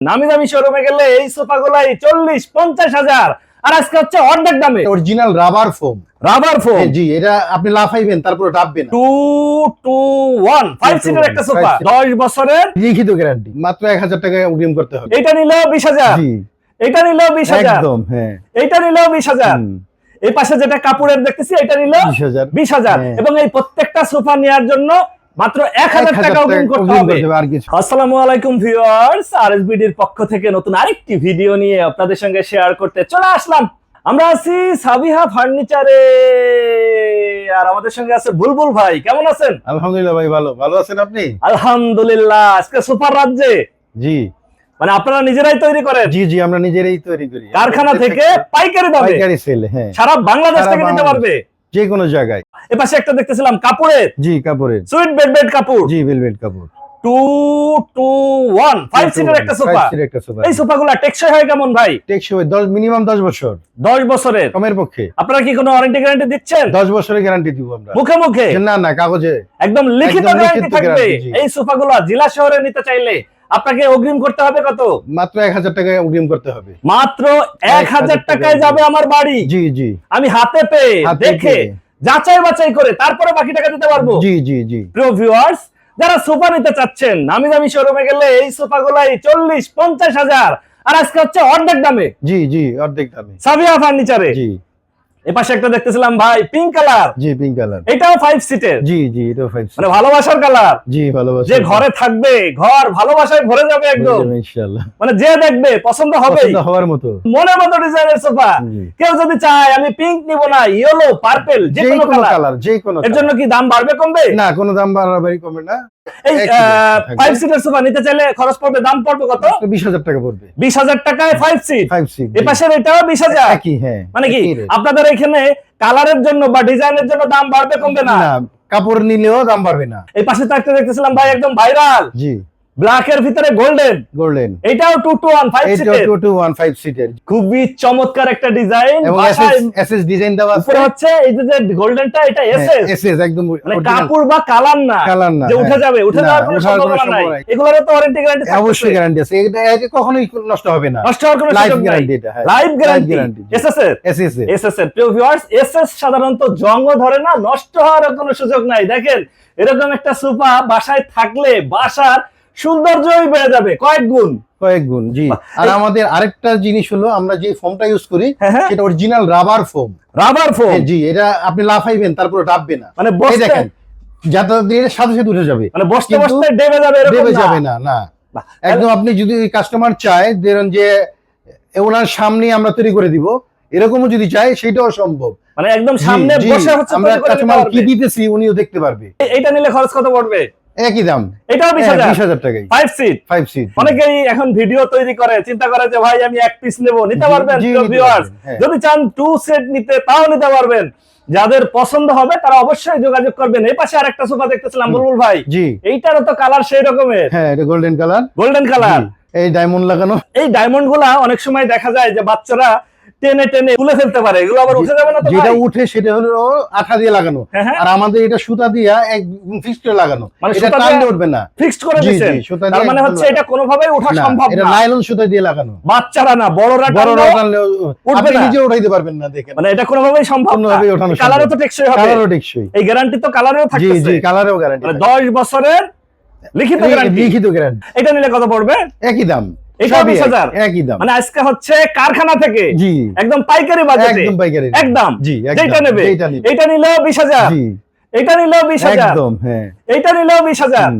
নামি দামি শোরুমে গেলে এই সোফা গুলাই চল্লিশ পঞ্চাশ হাজার। আর আজকে হচ্ছে অর্ধেক দামে। Original rubber foam rubber foam জি এটা আপনি লাফাইবেন তারপরে ডাববেন। টু টু ওয়ান ফাইভ সিটের একটা সোফা দশ বছরের। লিখিত গ্যারান্টি মাত্র এক হাজার টাকা অগ্রিম করতে হবে। এটা নিলেও বিশ হাজার। এটা নিলেও বিশ হাজার। একদম হ্যাঁ। এটা নিলেও বিশ হাজার। এই পাশে যেটা কাপড়ের দেখতেছি এটা নিলেও বিশ হাজার। বিশ হাজার। হ্যাঁ। এবং এই প্রত্যেকটা সোফা নেওয়ার জন্য মাত্র এক হাজার এক হাজার টাকা অগ্রিম করতে হবে। আর কিছু। আসসালামু আলাইকুম ভিউয়ার্স আরএসবিডির পক্ষ থেকে নতুন আরেকটি ভিডিও নিয়ে আপনাদের সঙ্গে শেয়ার করতে চলে আসলাম। আমরা আছি সাবিহা ফার্নিচারে আর আমাদের সঙ্গে আছে বুলবুল ভাই কেমন আছেন? আলহামদুলিল্লাহ ভাই ভালো। ভালো আছেন আপনি? আলহামদুলিল্লাহ আজকে সুপার রাজ্যে। জি। মানে আপনারা নিজেরাই তৈরি করেন? জি জি আমরা নিজেরাই তৈরি করি। কারখানা থেকে পাইকারি দামে। পাইকারি সেল হ্যাঁ। সারা বাংলাদেশ থেকে নিতে পারবে? যে কোনো জায়গায়। এপাশে একটা দেখতেছিলাম কাপড়ের। জি কাপড়ের। সুইট বেড বেড কাপড়। জি কাপড়। টু টু ওয়ান ফাইভ সিটের একটা সোফা এই সোফাগুলো টেকসই হয় কেমন ভাই? টেকসই দশ মিনিমাম দশ বছর। দশ বছরের। কমের পক্ষে। আপনারা কি কোনো ওয়ারেন্টি গ্যারান্টি দিচ্ছেন? দশ বছরের গ্যারান্টি দিব আমরা। মুখে মুখে? না না কাগজে। একদম লিখিত গ্যারান্টি থাকবে। এই সোফাগুলো জেলা শহরে নিতে চাইলে আপনাকে অগ্রিম করতে হবে কত? মাত্র এক হাজার টাকা অগ্রিম করতে হবে। মাত্র এক হাজার টাকায় যাবে আমার বাড়ি। জি জি। আমি হাতে পেয়ে দেখে। যাচাই বাছাই করে তারপরে বাকি টাকা দিতে পারব। জি জি জি। প্রিয় ভিউয়ার্স যারা সোফা নিতে চাচ্ছেন নামি দামি শোরুমে গেলে এই সোফা গুলাই চল্লিশ পঞ্চাশ হাজার। আর আজকে হচ্ছে অর্ধেক দামে। জি জি অর্ধেক দামে। সাবিয়া ফার্নিচারে জি। এপাশে একটা দেখতেছিলাম ভাই পিঙ্ক কালার জি পিঙ্ক কালার এটাও সিটের জি জি এটাও মানে ভালোবাসার কালার জি ভালোবাসা যে ঘরে থাকবে ঘর ভালোবাসায় ভরে যাবে একদম। ইনশাআল্লাহ। মানে যে দেখবে পছন্দ হবে পছন্দ হওয়ার মতো। মনের মতো ডিজাইনের সোফা। কেউ যদি চায় আমি পিঙ্ক নিব না ইয়েলো পার্পেল যে কোনো কালার কালার যে কোনো এর জন্য কি দাম বাড়বে কমবে? না কোনো দাম বাড়াবাড়ি কমবে না। এই একই দাম থাকবে। ফাইভ সিটের সোফা নিতে চাইলে খরচ পড়বে দাম পড়বে কত? বিশ হাজার টাকা পড়বে। বিশ হাজার টাকায় ফাইভ সিট ফাইভ সিক্স এ এটাও বিশ হাজার? মানে কি আপনাদের এখানে কালারের জন্য বা ডিজাইনের জন্য দাম বাড়বে কমবে না? না কাপড় নিলেও দাম বাড়বে না। এই পাশে তো একটা দেখতেছিলাম ভাই একদম ভাইরাল জি। ব্ল্যাক এর ভিতরে গোল্ডেন গোল্ডেন এটাও টু টু ওয়ান ফাইভ এইটা সিটের খুবই চমৎকার একটা ডিজাইন এবং এসএস ডিজাইন দেওয়া আছে। উপরে হচ্ছে এই যে গোল্ডেনটা এটা এসএস এসএস একদম মানে। কাপড় বা কালার না। কালার না যে উঠে হ্যাঁ। যাবে উঠে যাওয়ার কোনো সম্ভাবনা নাই। এগুলোর তো ওয়ারেন্টি গ্যারান্টি অবশ্যই গ্যারান্টি আছে। এটা কখনোই নষ্ট হবে না। নষ্ট হওয়ার কোনো লাইফ সুযোগ নাই। গ্যারান্টি এটা হ্যাঁ। গ্যারান্টি জি। এসএস এর? এসএস এসএস এর। প্রিয় ভিউয়ার্স এসএস সাধারণত জংও ধরে না নষ্ট হওয়ার কোনো সুযোগ নাই। দেখেন এরকম একটা সোফা বাসায় থাকলে বাসার সৌন্দর্যই বেড়ে যাবে কয়েক গুণ। কয়েক গুণ জি। আর আমাদের আরেকটা জিনিস হলো আমরা যে ফোমটা ইউজ করি হ্যাঁ হ্যাঁ। সেটা original rubber foam rubber foam জি এটা আপনি লাফাইবেন তারপরে ডাববে না। মানে দেখেন যাতায়াত দিয়ে সাথে সাথে উঠে যাবে। মানে বসতে বসতে ডেবে যাবে না। যাবে না না। একদম আপনি যদি কাস্টমার চায় ধরুন যে ওনার সামনে আমরা তৈরি করে দিব এরকমও যদি চায় সেটাও সম্ভব। মানে একদম সামনে বসে হচ্ছে আমরা কাস্টমার কি দিতেছি উনিও দেখতে পারবে। এটা নিলে খরচ কত পড়বে? একই দাম। এটাও বিশ হাজার। বিশ হাজার টাকাই। ফাইভ সিট ফাইভ সিট অনেকেই এখন ভিডিও তৈরি করে চিন্তা করে যে ভাই আমি এক পিস নেব। নিতে। পারবেন, হ্যাঁ। যদি চান টু সেট নিতে তাও নিতে পারবেন। যাদের পছন্দ হবে তারা অবশ্যই যোগাযোগ করবেন। এই পাশে আরেকটা সোফা দেখতেছিলাম বুলবুল ভাই। জি। এইটারও তো কালার সেই রকমের। হ্যাঁ এটা গোল্ডেন কালার গোল্ডেন কালার এই ডায়মন্ড লাগানো। এই ডায়মন্ডগুলা অনেক সময় দেখা যায় যে বাচ্চারা টেনে টেনে তুলে ফেলতে পারে এগুলো আবার উঠে যাবে না তো যেটা উঠে সেটা হলো আঠা দিয়ে লাগানো। হ্যাঁ, হ্যাঁ। আর আমাদের এটা সুতা দিয়া একদম ফিক্সড করে লাগানো। মানে এটা সুতা টানলে উঠবে না। ফিক্সড করে দিয়েছেন। তার মানে হচ্ছে এটা কোনোভাবেই ওঠা না, এটা নাইলন সুতা দিয়ে লাগানো। বাচ্চারা না বড়রা বড় টানলেও টানলে উঠবে না। নিজে উঠাইতে পারবেন না দেখেন। মানে এটা কোনোভাবেই সম্ভব না। ওঠানো কালারও তো টেকসই হবে। কালারও টেকসই। এই গ্যারান্টি তো কালারেও জি থাকতেছে। জি কালারেও গ্যারান্টি মানে দশ বছরের লিখিত গ্যারান্টি লিখিত গ্যারান্টি এটা নিলে কত পড়বে? একই দাম। এটাও সবই 20,000 এক- একই দাম। মানে আজকে হচ্ছে কারখানা থেকে একদম পাইকারি বাজেটে একদম পাইকারি। একদম। জি যেটা নেবে। এটা নিলেও বিশ হাজার। এটা নিলেও বিশ হাজার। হ্যাঁ। এটা নিলেও বিশ হাজার।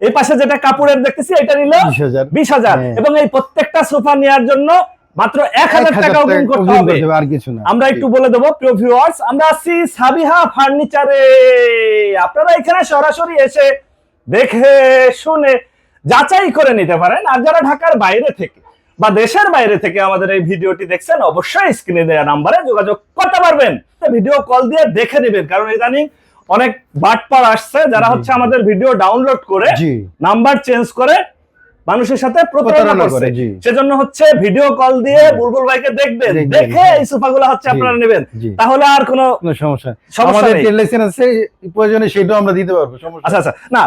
এই পাশে যেটা কাপড়ের দেখতেছি এটা নিলেও 20,000 বিশ হাজার। হ্যাঁ। এবং এই প্রত্যেকটা সোফা নেওয়ার জন্য মাত্র এক হাজার টাকা অগ্রিম করতে হবে। করতে হবে, আর কিছু না। আমরা একটু বলে দেবো প্রিয় ভিউয়ার্স আমরা আছি সাবিহা ফার্নিচারে আপনারা এখানে সরাসরি এসে দেখে শুনে যাচাই করে নিতে পারেন। আর যারা ঢাকার বাইরে থেকে বা দেশের বাইরে থেকে আমাদের এই ভিডিওটি দেখছেন অবশ্যই স্ক্রিনে দেওয়া নাম্বারে যোগাযোগ করতে পারবেন। ভিডিও কল দিয়ে দেখে নেবেন কারণ ইদানিং অনেক বাটপার আসছে। যারা হচ্ছে আমাদের ভিডিও ডাউনলোড করে নাম্বার চেঞ্জ করে মানুষের সাথে প্রতারণা করছে। করে, সেজন্য হচ্ছে ভিডিও কল দিয়ে বুলবুল ভাইকে দেখবেন। দেখে। এই সোফাগুলো হচ্ছে আপনারা নেবেন। তাহলে আর কোনো সমস্যা আমাদের লাইসেন্স আছে প্রয়োজনে সেটাও আমরা দিতে পারব সমস্যা আচ্ছা আচ্ছা। না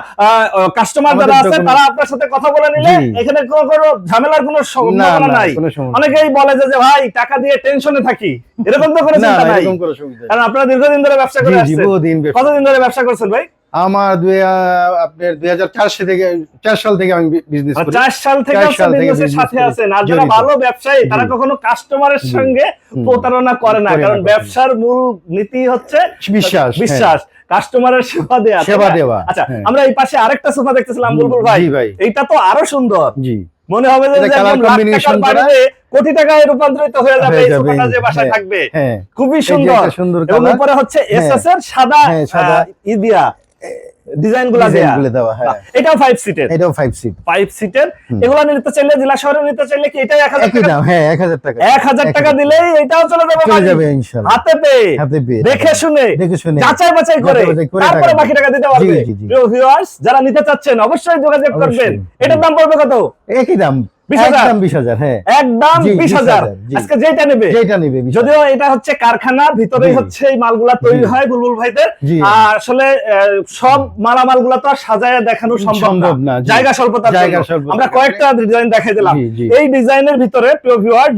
কাস্টমার যারা আছে তারা আপনার সাথে কথা বলে নিলে এখানে কোনো কোনো ঝামেলার কোনো সম্ভাবনা নাই। অনেকেই বলে যে যে ভাই টাকা দিয়ে টেনশনে থাকি। এরকম তো কোনো না চিন্তা নাই। এরকম কোনো সুবিধা কারণ আপনারা দীর্ঘদিন ধরে ব্যবসা করে আসছেন। কতদিন ধরে ব্যবসা করছেন ভাই? আমার দুই আপনার দুই হাজার চার থেকে চার সাল থেকে আমি বিজনেস চার সাল থেকে সাল থেকে সাথে আছেন। আর যারা ভালো ব্যবসায়ী তারা কখনো কাস্টমারের সঙ্গে প্রতারণা করে না। কারণ ব্যবসার মূল নীতি হচ্ছে বিশ্বাস হ্যাঁ। বিশ্বাস। কাস্টমারের সেবা সেবা দেওয়া, আচ্ছা হ্যাঁ। আমরা এই পাশে আরেকটা সোফা দেখতেছিলাম বুলবুল ভাই। এইটা তো আরও সুন্দর। জি। মনে হবে যে কোটি টাকায় রূপান্তরিত হয়ে যাবে এই সোফাটা যে বাসায় হ্যাঁ। থাকবে। খুবই সুন্দর। সুন্দর এবং উপরে হচ্ছে। এসএস এর সাদা হ্যাঁ, সাদা। আহ, ই দিয়া। ডিজাইনগুলা দেয়া দেওয়া হ্যাঁ। এটাও ফাইভ সিটের এটাও ফাইভ সিট ফাইভ সিটের হুম। এগুলো নিতে চাইলে জেলা শহরে নিতে চাইলে কি এটাই এক হাজার টাকা? দাম হ্যাঁ এক হাজার টাকা। এক হাজার টাকা দিলেই এটাও চলে যাবে চলে যাবে ইনশাল্লাহ। হাতে পেয়ে। হাতে পেয়ে দেখে শুনে। দেখে শুনে। যাচাই বাছাই করে। তারপরে বাকি টাকা দিতে পারবে। প্রিয় ভিউয়ার্স যারা নিতে চাচ্ছেন অবশ্যই যোগাযোগ করবেন। এটার দাম পড়বে কত? একই দাম। 20,000 একদম বিশ হাজার একদম জি, বিশ হাজার। 20,000 জি। আজকে যেটা নেবে? যেটা নিবে 20,000 যদিও এটা হচ্ছে কারখানার ভিতরেই জি। হচ্ছে এই মালগুলা তৈরি জি। বুলবুল ভাইদের। জি। আর আসলে সব মালামালগুলা তো সাজায় দেখানো সম্ভব না। জায়গা স্বল্পতার জায়গা আমরা কয়েকটা ডিজাইন দেখাই দিলাম। এই ডিজাইনের ভিতরে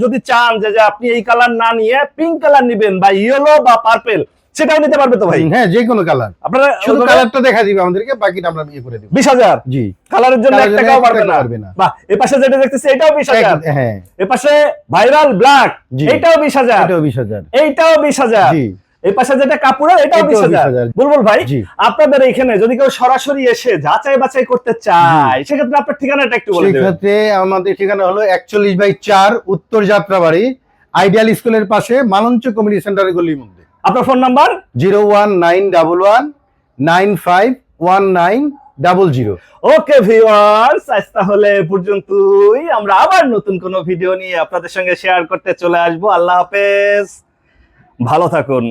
যদি চান যে আপনি এই কালার না নিয়ে পিঙ্ক কালার নিবেন বা ইয়েলো বা পার্পেল সেটাও নিতে পারবে তো ভাই? হ্যাঁ যে কোনো কালার আপনারা শুধু কালারটা দেখা দিবে আমাদেরকে বাকিটা আমরা ইয়ে করে দিব। বিশ হাজার। জি। কালারের জন্য এক টাকাও পারবে না। পারবে না। বা এ পাশে যেটা দেখতেছি এটাও বিশ হাজার। এক- হ্যাঁ। এ পাশে ভাইরাল ব্ল্যাক বিশ হাজার। এটাও বিশ হাজার। এইটাও বিশ হাজার। জি। এই পাশে যেটা কাপড়ের এটাও এটাও বিশ হাজার। 20,000 বুলবুল ভাই আপনাদের এখানে যদি কেউ সরাসরি এসে যাচাই বাছাই করতে চায় সেক্ষেত্রে আপনার ঠিকানাটা একটু বলে দেবেন। সেক্ষেত্রে আমাদের ঠিকানা হলো একচল্লিশ বাই চার উত্তর যাত্রাবাড়ি আইডিয়াল স্কুলের পাশে মালঞ্চ কমিউনিটি সেন্টারের গলির মধ্যে আপনার phone number? Zero one nine double one nine five one nine double zero. Okay viewers আজ তাহলে এ পর্যন্তই। আমরা আবার নতুন কোন ভিডিও নিয়ে আপনাদের সঙ্গে শেয়ার করতে চলে আসব। আল্লাহ হাফেজ। ভালো থাকুন।